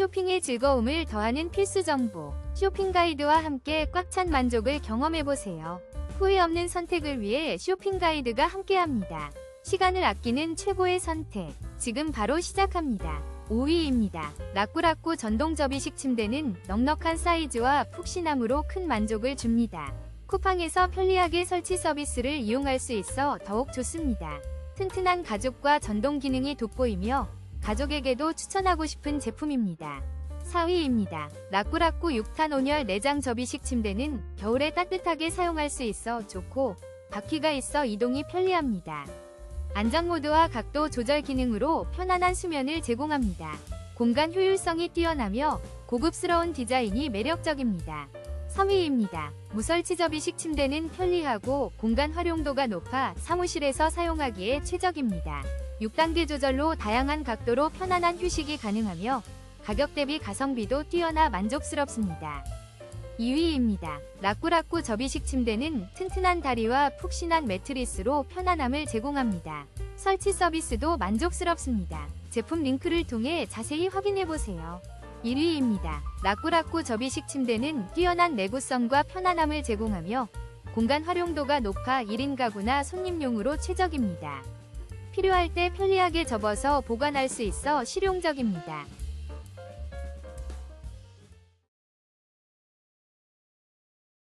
쇼핑의 즐거움을 더하는 필수 정보. 쇼핑 가이드와 함께 꽉 찬 만족을 경험해보세요. 후회 없는 선택을 위해 쇼핑 가이드가 함께합니다. 시간을 아끼는 최고의 선택. 지금 바로 시작합니다. 5위입니다. 라꾸라꾸 전동 접이식 침대는 넉넉한 사이즈와 푹신함으로 큰 만족을 줍니다. 쿠팡에서 편리하게 설치 서비스를 이용할 수 있어 더욱 좋습니다. 튼튼한 가죽과 전동 기능이 돋보이며 가족에게도 추천하고 싶은 제품입니다. 4위입니다. 라꾸라꾸 6탄 온열 내장 접이식 침대는 겨울에 따뜻하게 사용할 수 있어 좋고 바퀴가 있어 이동이 편리합니다. 안전 모드와 각도 조절 기능으로 편안한 수면을 제공합니다. 공간 효율성이 뛰어나며 고급스러운 디자인이 매력적입니다. 3위입니다. 무설치 접이식 침대는 편리하고 공간 활용도가 높아 사무실에서 사용하기에 최적입니다. 6단계 조절로 다양한 각도로 편안한 휴식이 가능하며 가격 대비 가성비도 뛰어나 만족스럽습니다. 2위입니다. 라꾸라꾸 접이식 침대는 튼튼한 다리와 푹신한 매트리스로 편안함을 제공합니다. 설치 서비스도 만족스럽습니다. 제품 링크를 통해 자세히 확인해보세요. 1위입니다. 라꾸라꾸 접이식 침대는 뛰어난 내구성과 편안함을 제공하며 공간 활용도가 높아 1인 가구나 손님용으로 최적입니다. 필요할 때 편리하게 접어서 보관할 수 있어 실용적입니다.